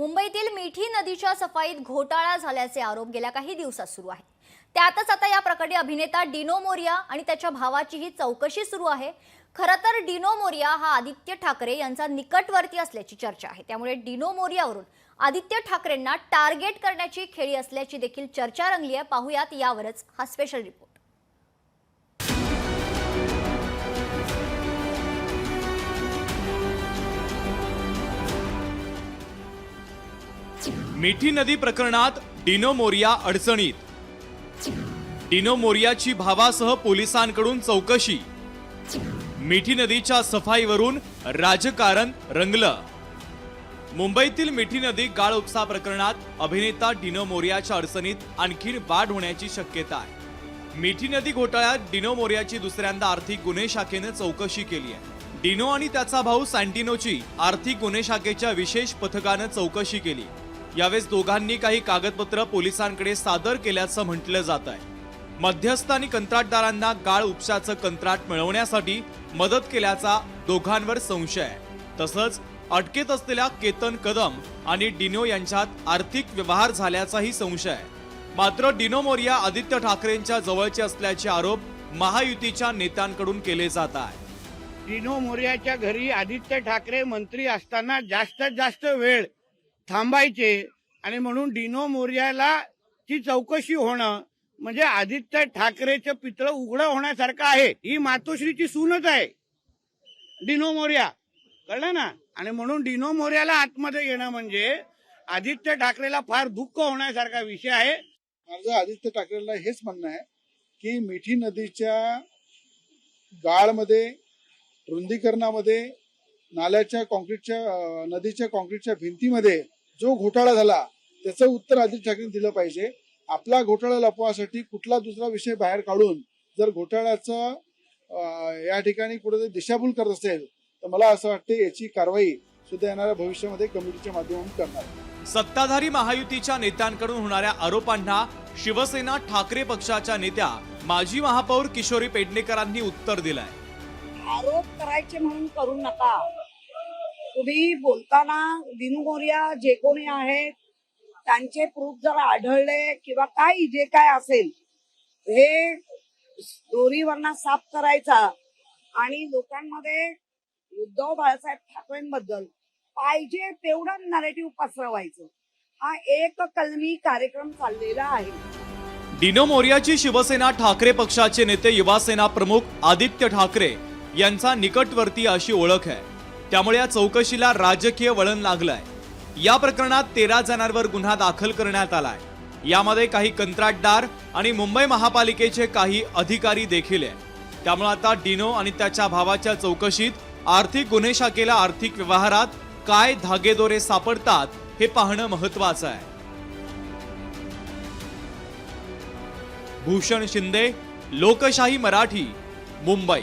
मुंबईतील मिठी नदीच्या सफाईत घोटाळा झाल्याचे आरोप गेल्या काही दिवसात सुरू आहेत. त्यातच आता या प्रकरणी अभिनेता डिनो मोरिया आणि त्याच्या भावाचीही चौकशी सुरू आहे. खरं तर डिनो मोरिया हा आदित्य ठाकरे यांचा निकटवर्ती असल्याची चर्चा आहे. त्यामुळे डिनो मोरियावरून आदित्य ठाकरेंना टार्गेट करण्याची खेळी असल्याची देखील चर्चा रंगली आहे. पाहुयात यावरच हा स्पेशल रिपोर्ट मिठी नदी प्रकरणात डिनो मोरिया अडचणीत. डिनो मोरियाची भावासह पोलिसांकडून चौकशी. मिठी नदीच्या सफाईवरून राजकारण रंगलं. मुंबईतील मिठी नदी गाळ उपसा प्रकरणात अभिनेता डिनो मोरियाच्या अडचणीत आणखी वाढ होण्याची शक्यता आहे. मिठी नदी घोटाळ्यात डिनो मोरियाची दुसऱ्यांदा आर्थिक गुन्हे शाखेनं चौकशी केली आहे. डिनो आणि त्याचा भाऊ सँटिनोची आर्थिक गुन्हे शाखेच्या विशेष पथकानं चौकशी केली. यावेळेस दोघांनी काही कागदपत्र पोलिसांकडे सादर केल्याचं म्हटलं जात आहे. मध्यस्थ आणि कंत्राटदारांना गाळ उपशाचं कंत्राट मिळवण्यासाठी मदत केल्याचा दोघांवर संशय आहे. तसंच अटकेत असलेल्या केतन कदम आणि डिनो यांच्यात आर्थिक व्यवहार झाल्याचाही संशय आहे. मात्र डिनो मोरिया आदित्य ठाकरेंच्या जवळचे असल्याचे आरोप महायुतीच्या नेत्यांकडून केले जात आहे. डिनो मोर्याच्या घरी आदित्य ठाकरे मंत्री असताना जास्तीत जास्त वेळ थांबायचे आणि म्हणून डिनो मोर्याला ची चौकशी होणं म्हणजे आदित्य ठाकरेचं पितळ उघडं होण्यासारखं आहे. ही मातोश्रीची सूनच आहे. डिनो मोर्या. कळलं ना? आणि म्हणून डिनो मोर्याला आतमध्ये येणं म्हणजे आदित्य ठाकरेला फार दुःख होण्यासारखा विषय आहे. माझं आदित्य ठाकरेला हेच म्हणणं आहे की मिठी नदीच्या गाळमध्ये रुंदीकरणामध्ये नाल्याच्या कॉन्क्रीटच्या नदीच्या कॉन्क्रीटच्या भिंतीमध्ये जो घोटाळा झाला त्याचं उत्तर आदित्य ठाकरेंनी दिलं पाहिजे. आपला घोटाळा लपवासाठी कुठला दुसरा विषय बाहेर काढून जर घोटाळ्याचं या ठिकाणी कुठेतरी दिशाभूल करत असेल तर मला असं वाटतं याची कारवाई सुद्धा येणाऱ्या भविष्यामध्ये कमिटीच्या माध्यमातून करणार. सत्ताधारी महायुतीच्या नेत्यांकडून होणाऱ्या आरोपांना शिवसेना ठाकरे पक्षाच्या नेत्या माजी महापौर किशोरी पेडणेकरांनी उत्तर दिलंय. आरोप करायचे म्हणून करू नका. तुम्ही बोलताना दिनू जे कोणी आहेत त्यांचे प्रूफ जर आढळले किंवा काही जे काय असेल हे दोरीवरना साफ करायचा आणि लोकांमध्ये उद्धव बाळासाहेब ठाकरेंबद्दल पाहिजे तेवढं नरेटिव्ह पसरवायचं. हा एक कलमी कार्यक्रम चाललेला आहे. डिनो मोर्याची शिवसेना ठाकरे पक्षाचे नेते युवासेना प्रमुख आदित्य ठाकरे यांचा निकटवर्ती अशी ओळख आहे. त्यामुळे या चौकशीला राजकीय वळण लागलं आहे या प्रकरणात तेरा जणांवर गुन्हा दाखल करण्यात आलाय. यामध्ये काही कंत्राटदार आणि मुंबई महापालिकेचे काही अधिकारी देखील आहे त्यामुळे आता डिनो आणि त्याच्या भावाच्या चौकशीत आर्थिक गुन्हे शाखेला आर्थिक व्यवहारात काय धागेदोरे सापडतात हे पाहणं महत्वाचं आहे. भूषण शिंदे लोकशाही मराठी मुंबई.